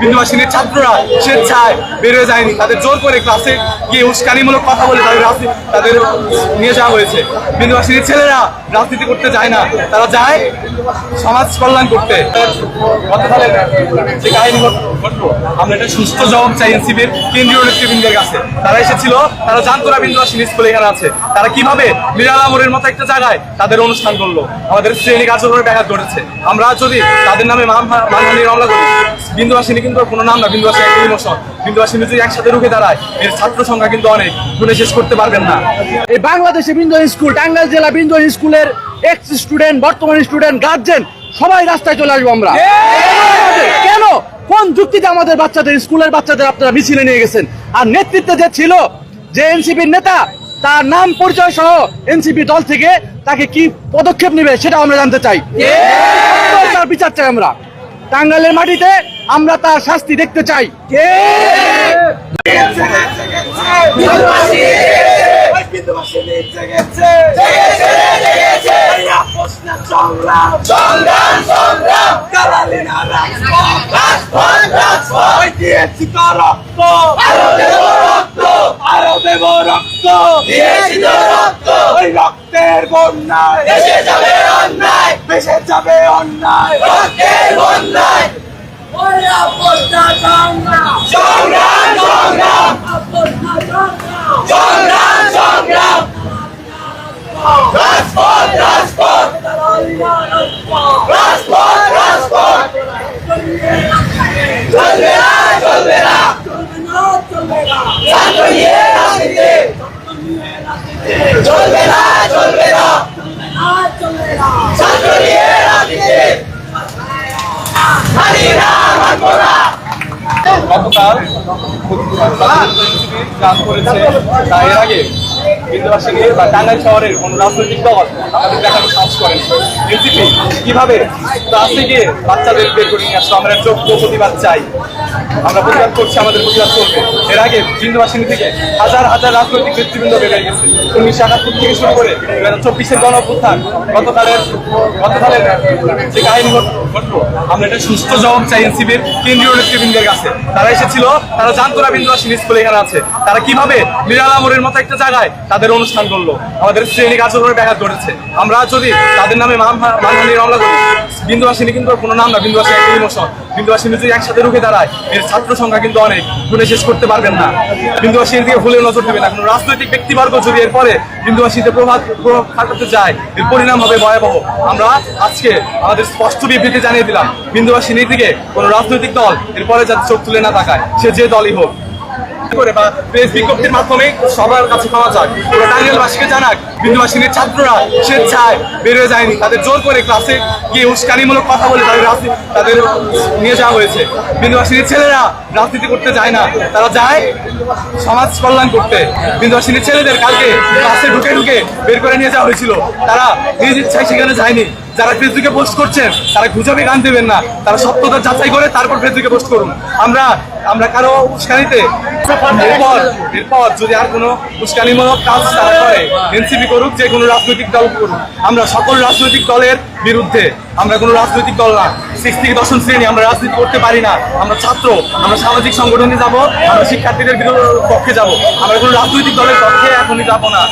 বিন্দুবাসিনীর ছাত্ররা স্বেচ্ছায় বেরোয় যায়নি। তাদের জোর করে ক্লাসে গিয়ে উস্কানিমূলক কথা বলে তাদের তাদের নিয়ে যাওয়া হয়েছে। বিন্দুবাসিনীর ছেলেরা রাজনীতি করতে যায় না। তারা যায় সমাজ কল্যাণ করতে। আমরা একটা সুস্থ জবাব চাই এনসিপির কেন্দ্রীয় নেতৃবৃন্দের কাছে। তারা এসেছিল, তারা জানতো না বিন্দুবাসিনী স্কুল এখানে আছে। তারা কীভাবে মিরালামোড়ের মতো একটা জায়গায় তাদের অনুষ্ঠান করল। আমাদের শ্রেণি কার্যক্রমে ব্যাঘাত ঘটেছে। আমরা যদি তাদের নামে মানহা- মানহানি মামলা করি বিন্দুবাসিনী কিন্তু কোনো নাম না, বিন্দুবাসী একটা ইমোশন বিন্দুবাসিনী যদি একসাথে রুখে দাঁড়ায়, এর ছাত্র সংখ্যা কিন্তু অনেক। গুণে শেষ করতে পারবেন না। এই বাংলাদেশে বিন্দু স্কুল, টাঙ্গাইল জেলা বিন্দু স্কুলের এক্স স্টুডেন্ট বর্তমান স্টুডেন্ট গার্জেন সবাই রাস্তায় চলে আসব আমরা। কেন? কোন যুক্তিতে আমাদের বাচ্চাদের, স্কুলের বাচ্চাদের আপনারা মিছিলে নিয়ে গেছেন? আর নেতৃত্বে যে ছিল, যে এনসিপির নেতা, তার নাম পরিচয় সহ এনসিপি দল থেকে তাকে কি পদক্ষেপ নেবে সেটা আমরা জানতে চাই। বিচার চাই আমরা। টাঙ্গাইলের মাটিতে আমরা তার শাস্তি দেখতে চাই রক্তের বন্যায়। দেশে যাবে অন্যায়। দেশে যাবে অন্যায়। রক্তের বন্যায়। সংগ্রাম। সংগ্রাম সংগ্রাম। সংগ্রাম রাজপথ রাজপথ। রাজপথ রাজপথ। চলবে না চলবে না। ছাত্র নিয়ে রাজনীতি চলবে না চলবে না। ছাত্র নিয়ে রাজনীতি। মানি না মানবো না। গতকাল কাজ করেছে তা এর আগে বিন্দুবাসিনী বা টাঙ্গাইল শহরের কোন রাজনৈতিক দল তাদের দেখানো সাহস করেন। এনসিপি কীভাবে ক্লাসে গিয়ে বাচ্চাদের বের করে নিয়ে আসলো? আমরা যোগ্য প্রতিবাদ চাই। আমরা প্রতিবাদ করছি, আমাদের প্রতিবাদ চলবে। এর আগে বিন্দুবাসিনী থেকে হাজার হাজার রাজনৈতিক নেতৃবৃন্দ বেরিয়ে গেছে। উনিশশো একাত্তর থেকে শুরু করে দুই হাজার চব্বিশের গণ গতকালের গতকালের যে কাহিনী আমরা একটা সুস্থ জবাব চাই এনসিপির কেন্দ্রীয় নেতৃবৃন্দের কাছে। তারা এসেছিল, তারা জানতো না বিন্দুবাসী স্কুল এখানে আছে। তারা কীভাবে মিরালামোড়ের মতো একটা জায়গায় তাদের অনুষ্ঠান করল। আমাদের শ্রেণি কার্যক্রমে ব্যাঘাত ঘটেছে। আমরা যদি তাদের নামে মানহা- মানহানি মামলা করি বিন্দুবাসিনী কিন্তু কোনো নাম না বিন্দুবাসী একটা ইমোশন। বিন্দুবাসিনী যদি একসাথে রুখে দাঁড়ায়। এর ছাত্র সংখ্যা কিন্তু অনেক। শুনে শেষ করতে পারবেন না। বিন্দুবাসীর দিকে ভুলে নজর দেবে না। কোনো রাজনৈতিক ব্যক্তিবর্গ যদি এরপরে বিন্দুবাসীতে প্রভাব প্রভাব খাটাতে যায় এর পরিণাম হবে ভয়াবহ। আমরা আজকে আমাদের স্পষ্ট বিবৃতি জানিয়ে দিলাম। বিন্দুবাসী নীতিকে কোনো রাজনৈতিক দল এরপরে যাতে চোখ তুলে না তাকায়। সে যে দলই হোক। করে বা প্রেস বিজ্ঞপ্তির মাধ্যমে সবার কাছে পাওয়া যায়। ওরা টাঙ্গাইলবাসীকে জানাক বিন্দুবাসিনীর ছাত্ররা স্বেচ্ছায় বেরোয় যায়নি। তাদের জোর করে ক্লাসে গিয়ে উস্কানিমূলক কথা বলে তাদের রাজনীতি তাদের নিয়ে যাওয়া হয়েছে। বিন্দুবাসিনীর ছেলেরা রাজনীতি করতে যায় না। তারা যায় সমাজ কল্যাণ করতে। বিন্দুবাসিনীর ছেলেদের কালকে ক্লাসে ঢুকে ঢুকে বের করে নিয়ে যাওয়া হয়েছিল। তারা নিজ ইচ্ছায় সেখানে যায়নি। যারা ফেসবুকে পোস্ট করছেন, তারা গুজবে গান দেবেন না। তারা সত্যতা যাচাই করে তারপর ফেসবুকে পোস্ট করুন। আমরা আমরা কারও উস্কানিতে এরপর এরপর যদি আর কোনো উস্কানিমূলক কাজ তারা করে, এনসিপি করুক, যে কোনো রাজনৈতিক দল করুক। আমরা সকল রাজনৈতিক দলের বিরুদ্ধে, আমরা কোনো রাজনৈতিক দল না। সিক্স থেকে দশম শ্রেণি, আমরা রাজনীতি করতে পারি না। আমরা ছাত্র, আমরা সামাজিক সংগঠনে যাব, আমরা শিক্ষার্থীদের পক্ষে যাব। আমরা কোনো রাজনৈতিক দলের পক্ষে এখনই যাব না।